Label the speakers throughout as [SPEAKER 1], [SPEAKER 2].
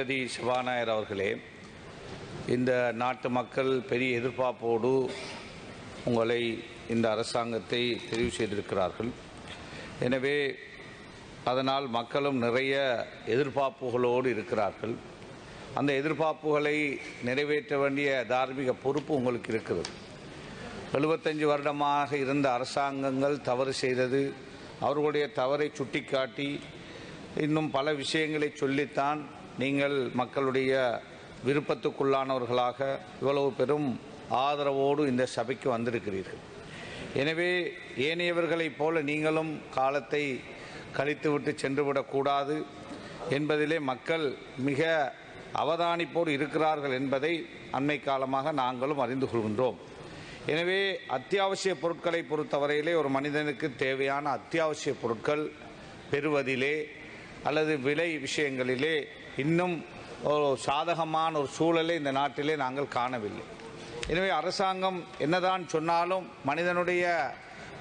[SPEAKER 1] ஜனாதிபதி சிவாநாயர் அவர்களே இந்த நாட்டு மக்கள் பெரிய எதிர்பார்ப்போடு உங்களை இந்த அரசாங்கத்தை தெரிவு செய்திருக்கிறார்கள். எனவே அதனால் மக்களும் நிறைய எதிர்பார்ப்புகளோடு இருக்கிறார்கள். அந்த எதிர்பார்ப்புகளை நிறைவேற்ற வேண்டிய தார்மீக பொறுப்பு உங்களுக்கு இருக்கிறது. எழுபத்தஞ்சு வருடமாக இருந்த அரசாங்கங்கள் தவறு செய்தது அவர்களுடைய தவறை சுட்டிக்காட்டி இன்னும் பல விஷயங்களை சொல்லித்தான் நீங்கள் மக்களுடைய விருப்பத்துக்குள்ளானவர்களாக இவ்வளவு பெரும் ஆதரவோடு இந்த சபைக்கு வந்திருக்கிறீர்கள். எனவே ஏனையவர்களைப் போல நீங்களும் காலத்தை கழித்துவிட்டு சென்றுவிடக்கூடாது என்பதிலே மக்கள் மிக அவதானிப்போடு இருக்கிறார்கள் என்பதை அண்மை காலமாக நாங்களும் அறிந்து கொள்கின்றோம். எனவே அத்தியாவசிய பொருட்களை பொறுத்தவரையிலே ஒரு மனிதனுக்கு தேவையான அத்தியாவசிய பொருட்கள் பெறுவதிலே அல்லது விலை விஷயங்களிலே இன்னும் ஒரு சாதகமான ஒரு சூழலை இந்த நாட்டிலே நாங்கள் காணவில்லை. எனவே அரசாங்கம் என்னதான் சொன்னாலும் மனிதனுடைய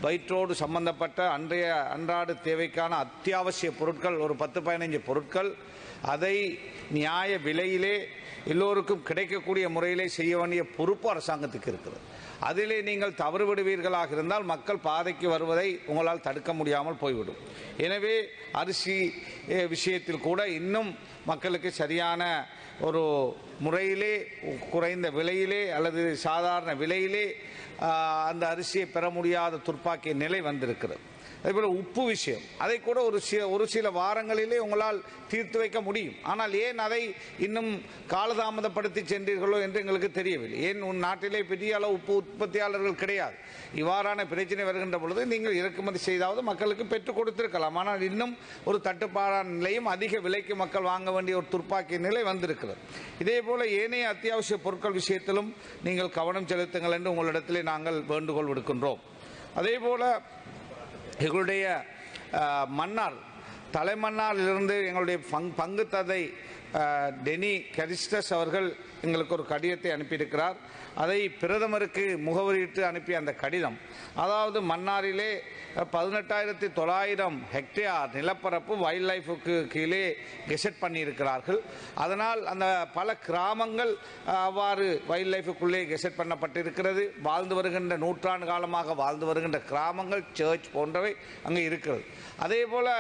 [SPEAKER 1] வயிற்றோடு சம்பந்தப்பட்ட அன்றைய அன்றாட தேவைக்கான அத்தியாவசிய பொருட்கள் ஒரு பத்து பதினைஞ்சு பொருட்கள் அதை நியாய விலையிலே எல்லோருக்கும் கிடைக்கக்கூடிய முறையிலே செய்ய வேண்டிய பொறுப்பு அரசாங்கத்துக்கு இருக்கிறது. அதிலே நீங்கள் தவறு விடுவீர்களாக இருந்தால் மக்கள் பாதைக்கு வருவதை உங்களால் தடுக்க முடியாமல் போய்விடும். எனவே அரிசி விஷயத்தில் கூட இன்னும் மக்களுக்கு சரியான ஒரு முறையிலே குறைந்த விலையிலே அல்லது சாதாரண விலையிலே அந்த அரிசியை பெற முடியாத துர்ப்பாக்கிய நிலை வந்திருக்கிறது. அதேபோல் உப்பு விஷயம். அதை கூட ஒரு சில ஒரு சில வாரங்களிலே உங்களால் தீர்த்து வைக்க முடியும். ஆனால் ஏன் அதை இன்னும் காலதாமதப்படுத்தி சென்றீர்களோ என்று எங்களுக்கு தெரியவில்லை. ஏன் உன் நாட்டிலே பெரிய அளவு உப்பு உற்பத்தியாளர்கள் கிடையாது? இவ்வாறான பிரச்சனை வருகின்ற பொழுது நீங்கள் இறக்குமதி செய்தாவது மக்களுக்கு பெற்றுக் கொடுத்திருக்கலாம். ஆனால் இன்னும் ஒரு தட்டுப்பாடான நிலையும் அதிக விலைக்கு மக்கள் வாங்க வேண்டிய ஒரு துர்ப்பாக்கிய நிலை வந்திருக்கிறது. இதே போல ஏனைய அத்தியாவசிய பொருட்கள் விஷயத்திலும் நீங்கள் கவனம் செலுத்துங்கள் என்று உங்களிடத்திலே நாங்கள் வேண்டுகோள் விடுக்கின்றோம். அதே போல எங்களுடைய மன்னார் தலைமன்னாரிலிருந்து எங்களுடைய பங் பங்கு ததை டெனி கரிஸ்டஸ் அவர்கள் எங்களுக்கு ஒரு கடிதத்தை அனுப்பியிருக்கிறார். அதை பிரதமருக்கு முகவரியிட்டு அனுப்பிய அந்த கடிதம் அதாவது மன்னாரிலே பதினெட்டாயிரத்தி தொள்ளாயிரம் ஹெக்டேர் நிலப்பரப்பு வைல்ட் லைஃபுக்கு கீழே கெசட் பண்ணியிருக்கிறார்கள். அதனால் அந்த பல கிராமங்கள் அவ்வாறு வைல்ட் லைஃபுக்குள்ளே கெசட் பண்ணப்பட்டிருக்கிறது. வாழ்ந்து வருகின்ற நூற்றாண்டு காலமாக வாழ்ந்து வருகின்ற கிராமங்கள் சர்ச் போன்றவை அங்கே இருக்கிறது. அதே போல்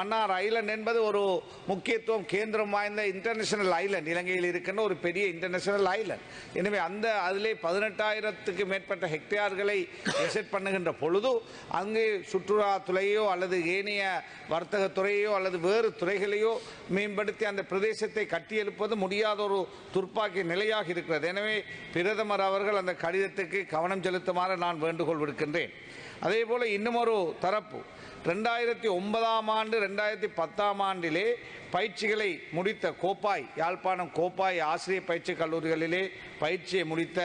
[SPEAKER 1] மன்னார் ஐலண்ட் என்பது ஒரு முக்கியத்துவம் கேந்திரம் வாய்ந்த இன்டர்நேஷனல் ஐலண்ட். இலங்கையில் இருக்கின்ற ஒரு பெரிய இன்டர்நேஷனல் ஐலண்ட் எனவே அந்த அதிலே பதினெட்டாயிரத்துக்கு மேற்பட்ட ஹெக்டேர்களை எசெட் பண்ணுகின்ற பொழுது அங்கு சுற்றுலாத்துறையோ அல்லது ஏனைய வர்த்தகத்துறையோ அல்லது வேறு துறைகளையோ மேம்படுத்தி அந்த பிரதேசத்தை கட்டியெழுப்பது முடியாத ஒரு துர்ப்பாக்கிய நிலையாக இருக்கிறது. எனவே பிரதமர் அவர்கள் அந்த கடிதத்துக்கு கவனம் செலுத்துமாறு நான் வேண்டுகோள் விடுக்கின்றேன். அதே போல இன்னும் ஒரு தரப்பு. ரெண்டாயிரத்தி ஒன்பதாம் ஆண்டு ரெண்டாயிரத்தி பத்தாம் ஆண்டிலே பயிற்சிகளை முடித்த கோப்பாய் யாழ்ப்பாணம் கோப்பாய் ஆசிரியர் பயிற்சி கல்லூரிகளிலே பயிற்சியை முடித்த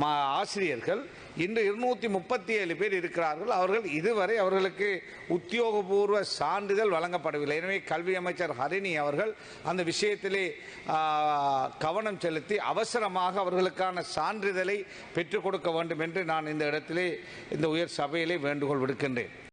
[SPEAKER 1] மா ஆசிரியர்கள் இன்று இருநூற்றி முப்பத்தி ஏழு பேர் இருக்கிறார்கள். அவர்கள் இதுவரை அவர்களுக்கு உத்தியோகபூர்வ சான்றிதழ் வழங்கப்படவில்லை. எனவே கல்வி அமைச்சர் ஹரிணி அவர்கள் அந்த விஷயத்திலே கவனம் செலுத்தி அவசரமாக அவர்களுக்கான சான்றிதழை பெற்றுக் கொடுக்க வேண்டும் என்று நான் இந்த இடத்திலே இந்த உயர் சபையிலே வேண்டுகோள் விடுக்கின்றேன்.